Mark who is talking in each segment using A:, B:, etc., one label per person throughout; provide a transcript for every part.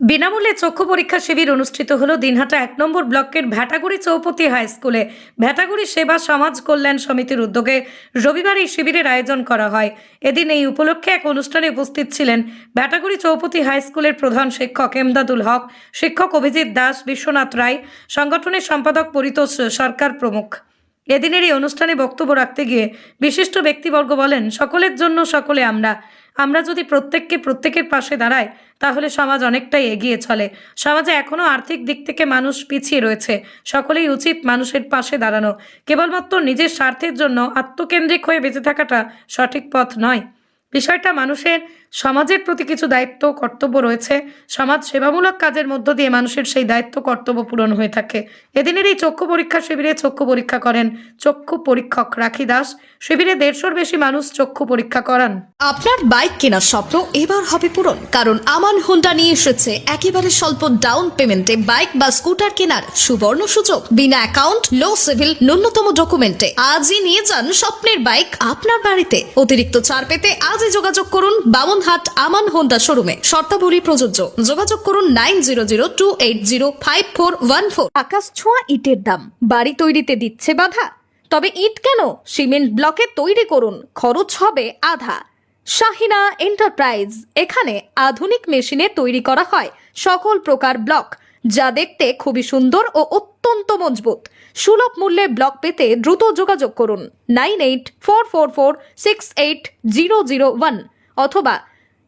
A: বিনামূল্যে চক্ষু পরীক্ষা শিবির অনুষ্ঠিত হলো। দিনহাটা এক নম্বর ব্লকের ভ্যাটাগুড়ি চৌপতি হাই স্কুলে। ভ্যাটাগুড়ি সেবা সমাজ কল্যাণ সমিতির উদ্যোগে রবিবার এই শিবিরের আয়োজন করা হয়। এদিন এই উপলক্ষে এক অনুষ্ঠানে উপস্থিত ছিলেন ভ্যাটাগুড়ি চৌপতি হাই স্কুলের প্রধান শিক্ষক এমদাদুল হক, শিক্ষক অভিজিৎ দাস, বিশ্বনাথ রায়, সংগঠনের সম্পাদক পরিতোষ সরকার প্রমুখ। এদিনের এই অনুষ্ঠানে বক্তব্য রাখতে গিয়ে বিশিষ্ট ব্যক্তিবর্গ বলেন, সকলের জন্য সকলে আমরা। আমরা যদি প্রত্যেককে প্রত্যেকের পাশে দাঁড়াই, তাহলে সমাজ অনেকটাই এগিয়ে চলে। সমাজে এখনও আর্থিক দিক থেকে মানুষ পিছিয়ে রয়েছে। সকলেই উচিত মানুষের পাশে দাঁড়ানো। কেবলমাত্র নিজের স্বার্থের জন্য আত্মকেন্দ্রিক হয়ে বেঁচে থাকাটা সঠিক পথ নয়। বিষয়টা মানুষের সমাজের প্রতি কিছু দায়িত্ব, কর্তব্য রয়েছে। সমাজ সেবামূলক কাজের মধ্য দিয়ে মানুষের সেই দায়িত্ব, কর্তব্য পূরণ হয়ে থাকে। এদিনের এই চক্ষু পরীক্ষা শিবিরে চক্ষু পরীক্ষা করেন চক্ষু পরীক্ষক রাখি দাস। শিবিরে দেড়শোর বেশি মানুষ চক্ষু পরীক্ষা করান।
B: আপনার বাইক কেনার স্বপ্ন এবার হবে পূরণ, কারণ আমান হোন্ডা নিয়ে এসেছে একেবারে স্বল্প ডাউন পেমেন্টে বাইক বা স্কুটার কেনার সুবর্ণ সুযোগ। বিনা অ্যাকাউন্ট, লো সিভিল, ন্যূনতম ডকুমেন্টে। আজই নিয়ে যান স্বপ্নের বাইক আপনার বাড়িতে। অতিরিক্ত ছাড় পেতে আজই যোগাযোগ করুন বামনহাট আমান হোন্ডা শোরুমে। শর্তাবলী প্রযোজ্য। যোগাযোগ করুন nine zero zero two eight zero five four one four. আকাশ ছোঁয়া ইটের দাম। বাড়ি তৈরিতে দিচ্ছে বাধা। তবে ইট কেন? সিমেন্ট ব্লকে তৈরি করুন। খরচ হবে আধা। শাহিনা এন্টারপ্রাইজ। এখানে আধুনিক মেশিনে তৈরি করা হয়। সকল প্রকার ব্লক। যা দেখতে খুবই সুন্দর ও অত্যন্ত মজবুত। সুলভ মূল্যে ব্লক পেতে দ্রুত যোগাযোগ করুন nine eight four four four six eight zero zero one অথবা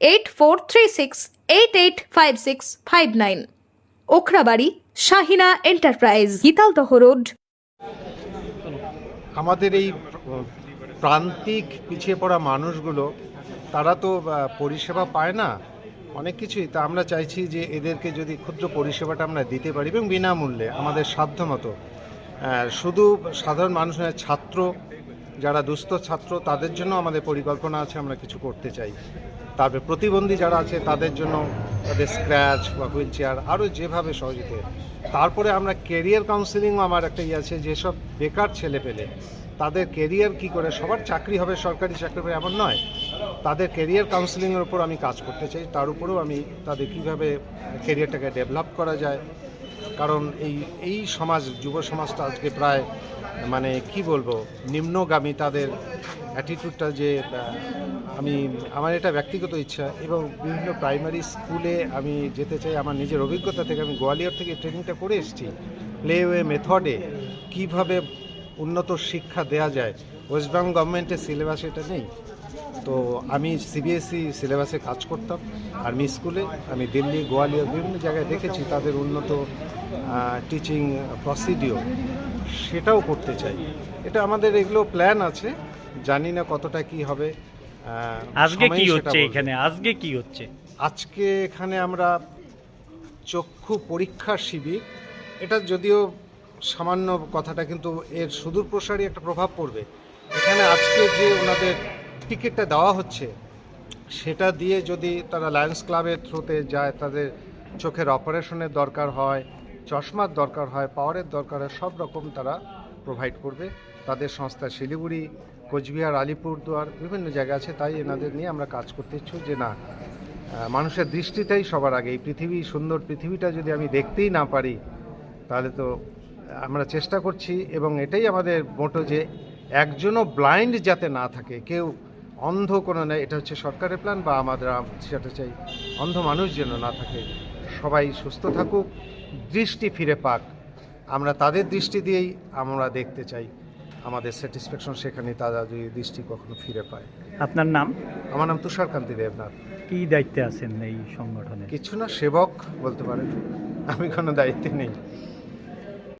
B: eight four three six eight eight five six five nine. Okhrabari, Shahina enterprise, Gitaldaha road.
C: আমাদের এই প্রান্তিক পিছিয়ে পড়া মানুষগুলো, তারা তো পরিষেবা পায় না। অনেক কিছুই, তা আমরা চাইছি যে এদেরকে যদি ক্ষুদ্র পরিষেবাটা আমরা দিতে পারি এবং বিনামূল্যে আমাদের সাধ্য মতো শুধু সাধারণ মানুষ নয়, ছাত্র, যারা দুস্থ ছাত্র, তাদের জন্য আমাদের পরিকল্পনা আছে, আমরা কিছু করতে চাই। তারপরে প্রতিবন্ধী যারা আছে, তাদের জন্য তাদের স্ক্র্যাচ বা হুইল চেয়ার, আরও যেভাবে সহযোগিতা তারপরে আমরা কেরিয়ার কাউন্সিলিং আমার একটা ইয়ে আছে, যেসব বেকার ছেলে পেলে, তাদের কেরিয়ার কি করে, সবার চাকরি হবে সরকারি চাকরি হবে এমন নয়। তাদের কেরিয়ার কাউন্সিলিংয়ের উপর আমি কাজ করতে চাই। তার উপরেও আমি তাদের কীভাবে কেরিয়ারটাকে ডেভেলপ করা যায়। কারণ এই এই সমাজ, যুব সমাজটা আজকে প্রায় মানে কি বলব, নিম্নগামী তাদের অ্যাটিটিউডটা যে আমি, আমার এটা ব্যক্তিগত ইচ্ছা এবং বিভিন্ন প্রাইমারি স্কুলে আমি যেতে চাই, আমার নিজের অভিজ্ঞতা থেকে আমি গোয়ালিয়র থেকে ট্রেনিংটা করে এসেছি। প্লেওয়ে মেথডে কীভাবে উন্নত শিক্ষা দেয়া যায়? ওয়েস্ট বেঙ্গল গভর্নমেন্টের সিলেবাস এটা নেই। তো আমি সিবিএসই সিলেবাসে কাজ করতাম আর্মি স্কুলে আমি দিল্লি গোয়ালিয়র বিভিন্ন জায়গায় দেখেছি তাদের উন্নত টিচিং প্রসিডিওর সেটাও করতে চাই। এটা আমাদের এগুলো প্ল্যান আছে জানি না কতটা কি হবে
D: আজকে কি হচ্ছে এখানে? আজকে কি হচ্ছে?
C: আজকে এখানে আমরা চক্ষু পরীক্ষা শিবির এটা যদিও সামান্য কথাটা কিন্তু এর সুদূর প্রসারী একটা প্রভাব পড়বে। এখানে আজকে যে ওনাদের টিকিটটা দেওয়া হচ্ছে, সেটা দিয়ে যদি তারা লায়ন্স ক্লাবের থ্রুতে যায়, তাদের চোখের অপারেশনের দরকার হয়, চশমার দরকার হয়, পাওয়ারের দরকার হয়, সব রকম তারা প্রোভাইড করবে। তাদের সংস্থা শিলিগুড়ি, কোচবিহার, আলিপুরদুয়ার, বিভিন্ন জায়গা আছে, তাই এনাদের নিয়ে আমরা কাজ করতে ইচ্ছুক যে না মানুষের দৃষ্টিটাই সবার আগে এই পৃথিবী, সুন্দর পৃথিবীটা যদি আমি দেখতেই না পারি, তাহলে তো আমরা চেষ্টা করছি এবং এটাই আমাদের মোটো যে, একজনও ব্লাইন্ড যাতে না থাকে, কেউ অন্ধ কোনো নেই। এটা হচ্ছে সরকারের প্ল্যান বা আমাদের সেটা চাই অন্ধ মানুষ যেন না থাকে। সবাই সুস্থ থাকুক দৃষ্টি ফিরে পাক। আমরা তাদের দৃষ্টি দিয়েই আমরা দেখতে চাই। আমাদের স্যাটিসফ্যাকশন সেখানে তারা যদি দৃষ্টি কখনো ফিরে পায়।
D: আপনার নাম?
C: আমার নাম তুষারকান্তি দেবনাথ।
D: কি দায়িত্বে আছেন এই সংগঠনে?
C: কিছু না সেবক বলতে পারেন। আমি কোনো দায়িত্বে নেই।